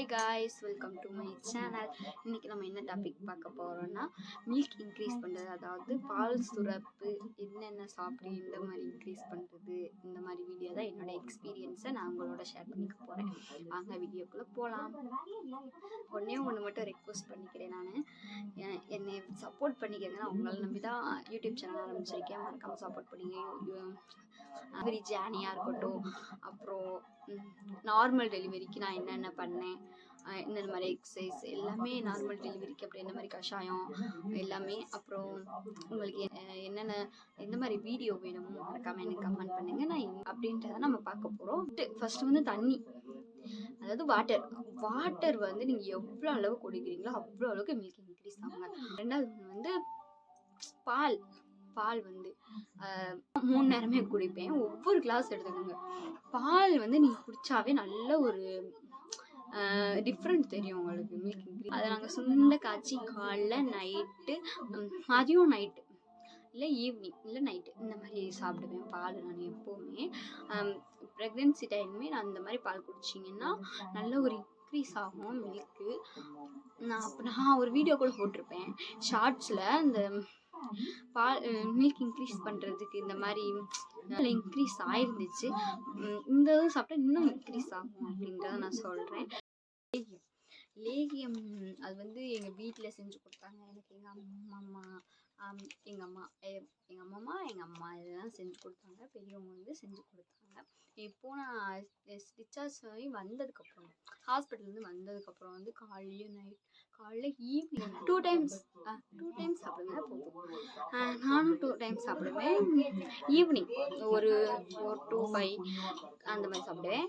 Hi guys welcome to my channel இன்றைக்கி நம்ம என்ன டாபிக் பார்க்க போகிறோம்னா மில்க் இன்க்ரீஸ் பண்ணுறது அதாவது பால் சுரப்பு என்னென்ன சாப்பிடு இந்த மாதிரி இன்க்ரீஸ் பண்ணுறது இந்த மாதிரி வீடியோ தான் என்னோட எக்ஸ்பீரியன்ஸை நான் உங்களோட ஷேர் பண்ணிக்க போகிறேன் வாங்க வீடியோக்குள்ளே போகலாம் ஒன்றே ஒன்று மட்டும் ரெக்வஸ்ட் பண்ணிக்கிறேன் நான். என்னை சப்போர்ட் பண்ணிக்கங்க நான் உங்களை நம்பி தான் யூடியூப் சேனல் ஆரம்பிச்சிருக்கேன் மறக்காமல் சப்போர்ட் பண்ணிங்க மாதிரி ஜேனியாக இருக்கட்டும். அப்புறம் நார்மல் டெலிவரிக்கு நான் என்னென்ன பண்ணேன்? இந்த மாதிரி எக்ஸசைஸ் எல்லாமே நார்மல் டெலிவரிக்கு அப்படி இந்த மாதிரி கஷாயம் எல்லாமே அப்புறம் உங்களுக்கு என்னென்ன எந்த மாதிரி வீடியோ வேணுமோ மறக்காம எனக்கு கமெண்ட் பண்ணுங்க. நான் அப்படின்றத நம்ம பார்க்க போகிறோம் ஃபர்ஸ்ட் வந்து தண்ணி. அதாவது வாட்டர் வாட்டர் வந்து நீங்கள் எவ்வளோ அளவு குடிக்கிறீங்களோ அவ்வளோ அளவுக்கு மில்க் இன்க்ரீஸ் ஆகுங்க. ரெண்டாவது வந்து பால். பால் வந்து மூணு நேரமே குடிப்பேன். ஒவ்வொரு கிளாஸ் எடுத்துக்கோங்க. பால் வந்து நீங்கள் குடிச்சாவே நல்ல ஒரு டிஃப்ரெண்ட் தெரியும் உங்களுக்கு மில்க் இன்க்ரீஸ் அதை நாங்கள் சுண்ட காய்ச்சி காலைல நைட்டு மதியம் நைட்டு இல்லை ஈவினிங் இல்லை நைட்டு இந்த மாதிரி சாப்பிடுவேன் பால் நான் எப்போவுமே. ப்ரெக்னென்சி டைமே நான் இந்த மாதிரி பால் குடிச்சிங்கன்னா நல்ல ஒரு இன்க்ரீஸ் ஆகும் மில்க்கு நான் அப்போ நான் ஒரு வீடியோ கூட போட்டிருப்பேன். ஷார்ட்ஸில் இந்த பால் மில்க் இன்க்ரீஸ் பண்ணுறதுக்கு இந்த மாதிரி இன்க்ரீஸ் ஆயிருந்துச்சு. இந்த இது சாப்பிட்டா இன்னும் இன்க்ரீஸ் ஆகும் அப்படின்றத நான் சொல்கிறேன் லேகியம். லேகியம் அது வந்து எங்கள் வீட்டில் செஞ்சு கொடுத்தாங்க. எனக்கு எங்கள் அம்மா அம்மா எங்கள் அம்மா எங்கள் அம்மா எங்கள் அம்மா இதெல்லாம் செஞ்சு கொடுத்தாங்க. பெரியவங்க வந்து செஞ்சு கொடுத்தாங்க. இப்போ நான் டிஸ்சார்ஜ் ஆகி வந்ததுக்கப்புறம் ஹாஸ்பிட்டல்லேருந்து வந்ததுக்கப்புறம் வந்து காலையும் நைட் காலையில் evening two times two time சாப்பிடுவேன் போதும். நானும் டூ டைம் சாப்பிடுவேன். ஈவினிங் ஒரு ஃபோர் டூ ஃபைவ் அந்த மாதிரி சாப்பிடுவேன்.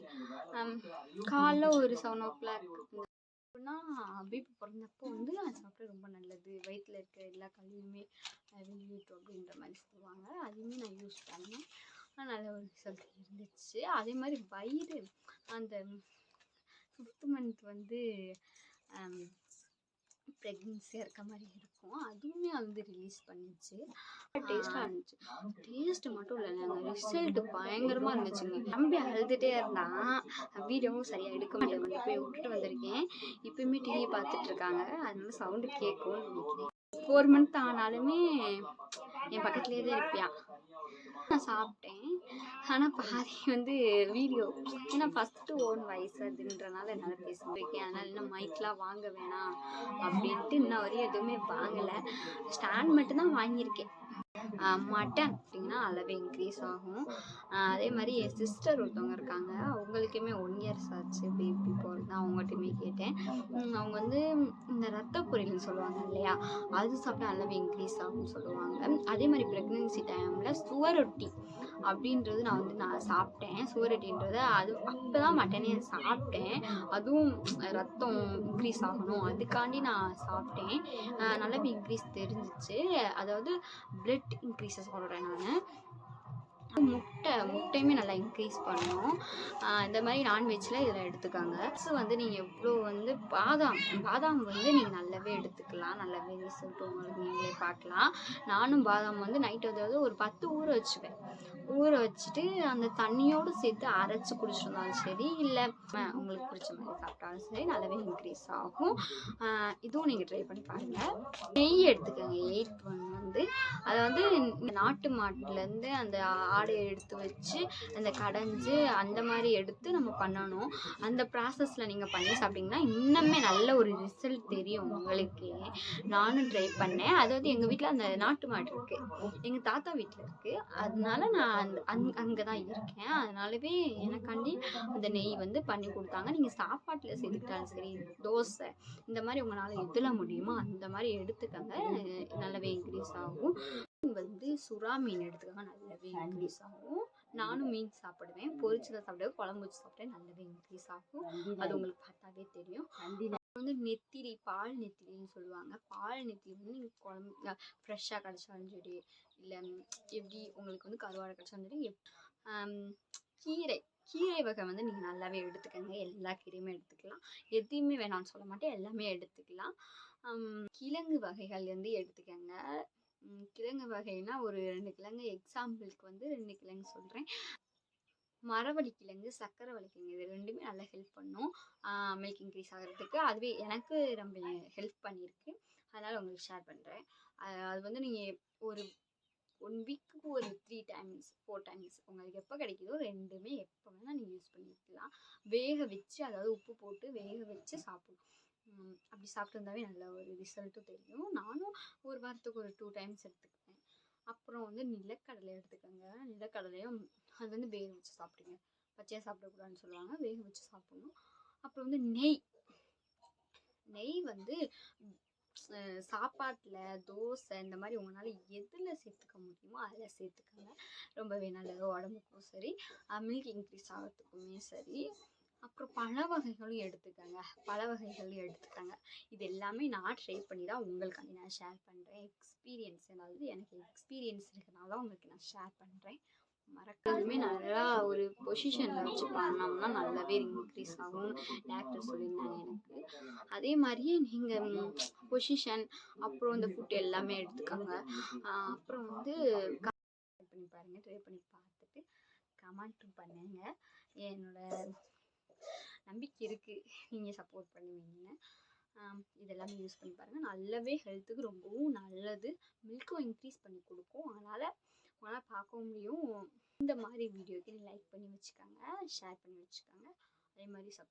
காலைல ஒரு செவன் ஓ கிளாக் அப்படின்னா பிபி பிறந்தப்போ வந்து அது சாப்பிட்டா ரொம்ப நல்லது. வயிற்றில் இருக்க எல்லா கல்வியுமே அஹ், வெளியேற்றும் அப்படின்ற மாதிரி சொல்லுவாங்க. அதையுமே நான் யூஸ் பண்ணேன். நல்ல ஒரு ரிசல்ட் இருந்துச்சு. அதே மாதிரி வயிறு அந்த ஃபிஃப்த் மந்த் வந்து ப்ரெக்னென்சியாக இருக்க மாதிரி இருக்கும். அதுவுமே அது வந்து ரிலீஸ் பண்ணிச்சு. டேஸ்ட்டாக இருந்துச்சு. டேஸ்ட் மட்டும் இல்லைங்க ரிசல்ட் பயங்கரமாக இருந்துச்சுங்க தம்பி அழுதுகிட்டே இருந்தான். வீடியோவும் சரியாக எடுக்க முடியாது வந்து போய் விட்டுட்டு வந்திருக்கேன். இப்பயுமே டிவி பார்த்துட்டு இருக்காங்க. அதனால சவுண்டு கேட்கும்னு நினைக்கிறேன். ஃபோர் மந்த் ஆனாலுமே என் பக்கத்துலேயே தான் இருப்பியான் நான் சாப்பிட்டேன். ஆனால் பாதி வந்து வீடியோ. ஏன்னா ஃபஸ்ட்டு ஓன் வயசு அதுன்றனால என்னால் பேச இருக்கேன் அதனால் இன்னும் மைக்லாம் வாங்க வேணாம் அப்படின்ட்டு இன்ன வரையும் எதுவுமே வாங்கலை. ஸ்டாண்ட் மட்டும்தான் வாங்கியிருக்கேன். மட்டன் அப்படின்னா அளவு இன்க்ரீஸ் ஆகும். அதே மாதிரி என் சிஸ்டர் ஒருத்தவங்க இருக்காங்க. அவங்களுக்குமே ஒன் இயர்ஸ் ஆச்சு பேபி போகிறது அவங்ககிட்டயுமே கேட்டேன். அவங்க வந்து இந்த ரத்த பொரியல்னு சொல்லுவாங்க இல்லையா? அது சாப்பிட்டா அளவு இன்க்ரீஸ் ஆகும்னு சொல்லுவாங்க. அதே மாதிரி ப்ரெக்னென்சி டைமில் சுவரொட்டி. அப்படின்றது நான் வந்து நான் சாப்பிட்டேன். சுவரொட்டின்றது அது அப்போ தான் மட்டனே சாப்பிட்டேன். அதுவும் ரத்தம் இன்க்ரீஸ் ஆகணும். அதுக்காண்டி நான் சாப்பிட்டேன். நல்லாவே இன்க்ரீஸ் தெரிஞ்சிச்சு. அதாவது பிளட் இன்க்ரீஸை சொல்கிறேன் நான். முட்டை முட்டையுமே நல்லா இன்க்ரீஸ் பண்ணும். இந்த மாதிரி நான்வெஜ்ஜில் இதில் எடுத்துக்காங்க. ஸோ வந்து நீங்கள் எவ்வளோ வந்து பாதாம் பாதாம் வந்து நீங்கள் நல்லாவே எடுத்துக்கலாம். நல்லாவே ரிசல்ட் உங்களுக்கு நீங்களே பார்க்கலாம். நானும் பாதாம் வந்து நைட் அதாவது ஒரு பத்து ஊற வச்சுப்பேன். ஊற வச்சுட்டு அந்த தண்ணியோடு சேர்த்து அரைச்சி குடிச்சிருந்தாலும் சரி இல்லை உங்களுக்கு பிடிச்ச மாதிரி சாப்பிட்டாலும் சரி நல்லாவே இன்க்ரீஸ் ஆகும். இதுவும் நீங்கள் ட்ரை பண்ணி பாருங்கள் நெய் எடுத்துக்கோங்க. எயிட் ஒன் வந்து அதை வந்து இந்த நாட்டு மாட்டுலேருந்து அந்த ஆடையை எடுத்து வச்சு அந்த கடைஞ்சு அந்த மாதிரி எடுத்து நம்ம பண்ணணும். அந்த ப்ராசஸில் நீங்கள் பண்ணி சாப்பிட்டீங்கன்னா இன்னுமே நல்ல ஒரு ரிசல்ட் தெரியும் உங்களுக்கே. நானும் ட்ரை பண்ணேன். அதாவது எங்கள் வீட்டில் அந்த நாட்டு மாடு இருக்குது எங்கள் தாத்தா வீட்டில் இருக்குது அதனால நான் அந்த அங் அங்கே தான் இருக்கேன். அதனாலவே எனக்காண்டி அந்த நெய் வந்து பண்ணி கொடுத்தாங்க. நீங்கள் சாப்பாட்டில் சேர்த்துக்கிட்டாலும் சரி தோசை இந்த மாதிரி உங்களால் எதில் முடியுமோ அந்த மாதிரி எடுத்துக்கங்க. நல்லாவே இன்க்ரீஸ் ஆகும். வந்து சுறா மீன் எடுத்துக்கோங்க நல்லாவே இன்க்ரீஸ் ஆகும் நானும் மீன் சாப்பிடுவேன். பொரிச்சதை சாப்பிடுவேன் குழம்பு வச்சு சாப்பிட்டேன் நல்லாவே இன்க்ரீஸ் ஆகும் அது உங்களுக்கு பார்த்தாவே தெரியும். வந்து நெத்திலி பால் நெத்திலின்னு சொல்லுவாங்க. பால் நெத்திலி வந்து நீங்கள் குழம்பு ஃப்ரெஷ்ஷாக கிடச்சாலும் சரி இல்லை எப்படி உங்களுக்கு வந்து கருவாடை கிடச்சாலும் சரி கீரை கீரை வகை வந்து நீங்கள் நல்லாவே எடுத்துக்கோங்க. எல்லா கீரையுமே எடுத்துக்கலாம். எதையுமே வேணாம்னு சொல்ல மாட்டேன். எல்லாமே எடுத்துக்கலாம். கிழங்கு வகைகள் வந்து எடுத்துக்கோங்க. கிழங்கு வகைனா ஒரு ரெண்டு கிழங்கு. எக்ஸாம்பிளுக்கு வந்து ரெண்டு கிழங்கு சொல்கிறேன் மரவள்ளி கிழங்கு சக்கரை கிழங்கு இது ரெண்டுமே நல்லா ஹெல்ப் பண்ணும். மில்க் இன்க்ரீஸ் ஆகிறதுக்கு. அதுவே எனக்கு ரொம்ப ஹெல்ப் பண்ணியிருக்கு. அதனால் உங்களுக்கு ஷேர் பண்ணுறேன் அது வந்து நீங்கள் ஒரு ஒன் வீக்குக்கு ஒரு த்ரீ டைம்ஸ் ஃபோர் டைம்ஸ் உங்களுக்கு எப்போ கிடைக்குதோ ரெண்டுமே எப்போ வேணால் நீங்கள் யூஸ் பண்ணிக்கலாம். வேக வச்சு அதாவது உப்பு போட்டு வேக வச்சு சாப்பிடணும். அப்படி சாப்பிட்ருந்தாவே நல்ல ஒரு ரிசல்ட்டும் தெரியும். நானும் ஒரு வாரத்துக்கு ஒரு டூ டைம்ஸ் எடுத்துக்குவேன் அப்புறம் வந்து நிலக்கடலை எடுத்துக்கோங்க. நிலக்கடலையும் அது வந்து வேக வச்சு சாப்பிடுங்க. பச்சையாக சாப்பிடக்கூடாதுன்னு சொல்லுவாங்க. வேக வச்சு சாப்பிடணும். அப்புறம் வந்து நெய். நெய் வந்து சாப்பாட்டில் தோசை இந்த மாதிரி உங்களால் எதில் சேர்த்துக்க முடியுமோ அதில் சேர்த்துக்கோங்க. ரொம்பவே நல்லது. உடம்புக்கும் சரி மில்க் இன்க்ரீஸ் ஆகிறதுக்குமே சரி. அப்புறம் பல வகைகளும் எடுத்துக்கோங்க. பல வகைகளும் எடுத்துக்கோங்க. இது எல்லாமே நான் ட்ரை பண்ணி தான் உங்களுக்காண்டி நான் ஷேர் பண்ணுறேன் எக்ஸ்பீரியன்ஸ் அதாவது எனக்கு எக்ஸ்பீரியன்ஸ் இருக்கிறனால தான் உங்களுக்கு நான் ஷேர் பண்ணுறேன் மறக்காதுமே நல்லா ஒரு பொசிஷனில் வச்சு பண்ணோம்னா நல்லாவே இன்க்ரீஸ் ஆகும். டாக்டர் சொல்லியிருந்தாங்க எனக்கு. அதே மாதிரியே நீங்கள் பொசிஷன் அப்புறம் இந்த ஃபுட் எல்லாமே எடுத்துக்கோங்க. அப்புறம் வந்து ட்ரை பண்ணி பாருங்கள் ட்ரை பண்ணி பார்த்துட்டு கமெண்ட்டும் பண்ணுங்க. என்னோட நம்பிக்கை இருக்குது நீங்கள் சப்போர்ட் பண்ணுவீங்கன்னு. இதெல்லாமே யூஸ் பண்ணி பாருங்கள் நல்லாவே ஹெல்த்துக்கு ரொம்பவும் நல்லது. மில்க்கும் இன்க்ரீஸ் பண்ணி கொடுக்கும். அதனால் உங்களால் பார்க்க முடியும். இந்த மாதிரி வீடியோக்கு லைக் பண்ணி வச்சுக்கோங்க. ஷேர் பண்ணி வச்சுக்கோங்க. அதே மாதிரி சப்